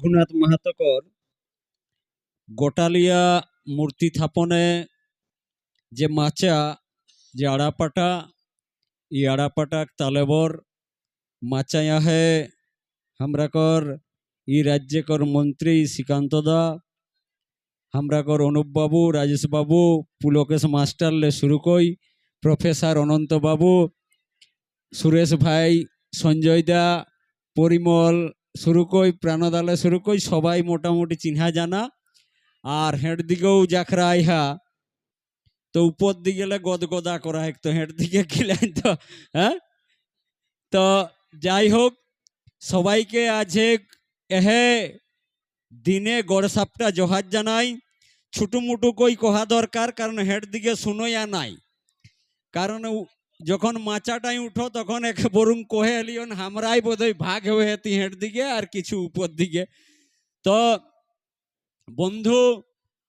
রঘুনাথ মাহাতকর গোটালিয়া মূর্তি স্থাপনে যে মাচা, যে আড়াপাটা ই আড়াপাটা তালেবর মাচায়া হে হামরাকর ই রাজ্যকর মন্ত্রী শ্রীকান্ত দা, হামরাকর অনুপ বাবু রাজেশ বাবু পুলকেশ মাস্টার লে শুরু কই, প্রফেসর অনন্ত বাবু সুরেশ ভাই, সঞ্জয় দা, পরিমল শুরু কই প্রাণদালে শুরু কই, সবাই মোটামুটি চিহ্না জানা। আর হেঁট দিকেও জাখরা ইহা তো উপর দিকে গেলে গদগদা করা এক তো হেঁট দিকে গেলেন তো হ্যাঁ? তো যাই হোক, সবাইকে আজকে এহে দিনে গড় সাপটা জহার জানাই। ছুটুমুটু কই কহা দরকার, কারণ হেঁট দিকে শুনোয়া নাই। কারণ যখন মাচাটাই উঠো, তখন এক বরুং কহে এলিয়ন, হামরাই বোধহয় ভাগ হয়ে হেতি হেঁট দিকে আর কিছু উপর দিকে। তো বন্ধু,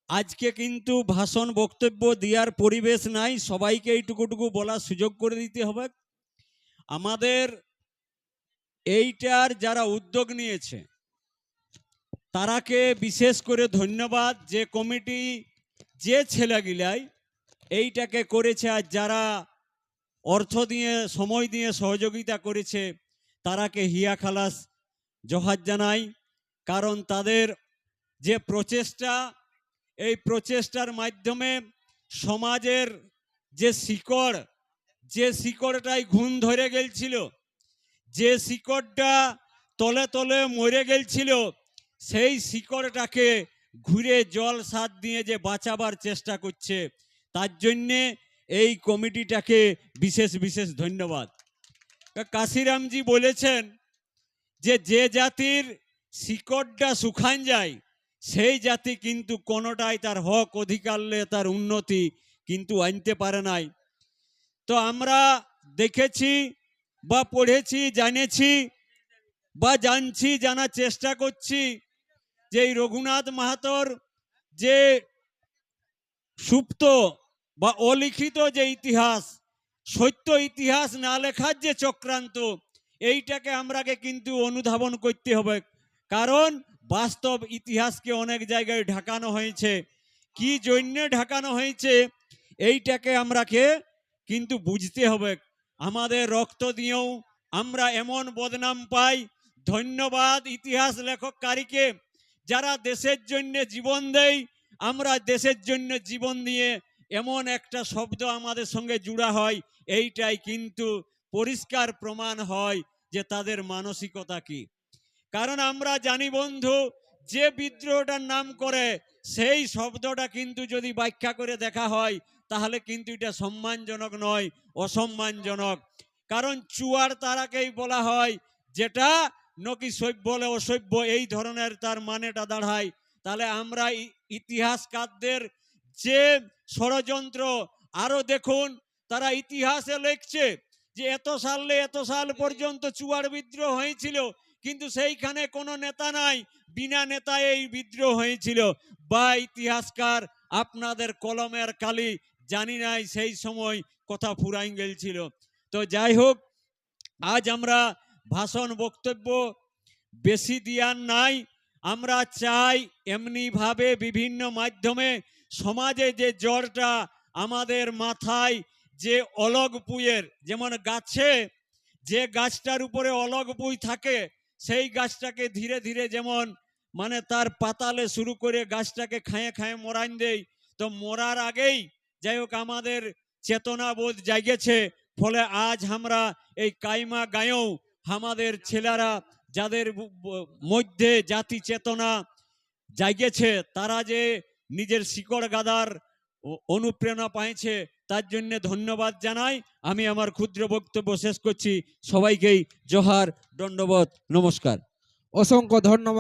আজকে কিন্তু ভাষণ বক্তব্য দেওয়ার পরিবেশ নাই, সবাইকে এইটুকুটুকু বলার সুযোগ করে দিতে হবে। আমাদের এইটার যারা উদ্যোগ নিয়েছে, তারাকে বিশেষ করে ধন্যবাদ যে কমিটি যে ছেলেগিলাই এইটাকে করেছে, আর যারা অর্থ দিয়ে, সময় দিয়ে সহযোগিতা করেছে তারাকে হিয়া খালাস, জহার জানাই। কারণ তাদের যে প্রচেষ্টা, এই প্রচেষ্টার মাধ্যমে সমাজের যে শিকড়, যে শিকড়টাই ঘুণ ধরে গেলছিল, যে শিকড়টা তলে তলে মরে গেলছিল, সেই শিকড়টাকে ঘুরে জল সাত দিয়ে যে বাঁচাবার চেষ্টা করছে, তার জন্যে এই কমিটিটাকে বিশেষ বিশেষ ধন্যবাদ। কাশিরামজি বলেছেন যে যে জাতির শিকড়টা শুকান যায়, সেই জাতি কিন্তু কোনোটাই তার হক অধিকারলে তার উন্নতি কিন্তু আনতে পারে নাই। তো আমরা দেখেছি বা পড়েছি, জানেছি বা জানছি, জানার চেষ্টা করছি যে এই রঘুনাথ মাহাতর যে সুপ্ত বা অলিখিত যে ইতিহাস, সত্য ইতিহাস না লেখার যে চক্রান্ত, এইটাকে আমরাকে কিন্তু অনুধাবন করতে হবে। কারণ বাস্তব ইতিহাসকে অনেক জায়গায় ঢাকানো হয়েছে। কি জন্যে ঢাকানো হয়েছে, এইটাকে আমরাকে কিন্তু বুঝতে হবে। আমাদের রক্ত দিয়েও আমরা এমন বদনাম পাই, ধন্যবাদ ইতিহাস লেখককারীকে, যারা দেশের জন্য জীবন দেয়, আমরা দেশের জন্য জীবন দিয়ে এমন একটা শব্দ আমাদের সঙ্গে জুড়া হয়, এইটাই কিন্তু পরিষ্কার প্রমাণ হয় যে তাদের মানসিকতা কি। কারণ আমরা জানি বন্ধু, যে বিদ্রোহটার নাম করে সেই শব্দটা কিন্তু যদি ব্যাখ্যা করে দেখা হয়, তাহলে কিন্তু এটা সম্মানজনক নয়, অসম্মানজনক। কারণ চুয়ার তারাকেই বলা হয়, যেটা নকি সভ্য বলে অসভ্য, এই ধরনের তার মানেটা দাঁড়ায়। তাহলে আমরা ইতিহাসকারদের যে ষড়যন্ত্র, আরও দেখুন, তারা ইতিহাসে লিখছে যে এত সালে এত সাল পর্যন্ত চুয়ার বিদ্রোহ হয়েছিল, কিন্তু সেইখানে কোনো নেতা নাই, বিনা নেতা এই বিদ্রোহ হয়েছিল। বা ইতিহাসকার, আপনাদের কলমের কালি, জানি নাই সেই সময় কথা ফুরাই গেছিল তো যাই হোক, আজ আমরা ভাষণ বক্তব্য বেশি দিয়ার নাই, আমরা চাই এমনিভাবে বিভিন্ন মাধ্যমে সমাজে যে জ্বরটা আমাদের মাথায় যে অলগ পুইয়ের যেমন গাছে যে গাছটার উপরে অলগ পুই থাকে, সেই গাছটাকে ধীরে ধীরে যেমন মানে তার পাতালে শুরু করে গাছটাকে খায়ে খায়ে মরান দেয় তো মরার আগেই যাই হোক আমাদের চেতনাবোধ জাগেছে, ফলে আজ আমরা এই কাইমা গায়েও আমাদের ছেলেরা যাদের মধ্যে জাতি চেতনা জাগেছে, তারা যে নিজের শিকড় গাদার অনুপ্রেরণা পাইছে, তার জন্য ধন্যবাদ জানাই। আমি আমার ক্ষুদ্র বক্তব্য শেষ করছি। সবাইকেই জোহার দণ্ডবত নমস্কার। অসংখ্য ধন্যবাদ।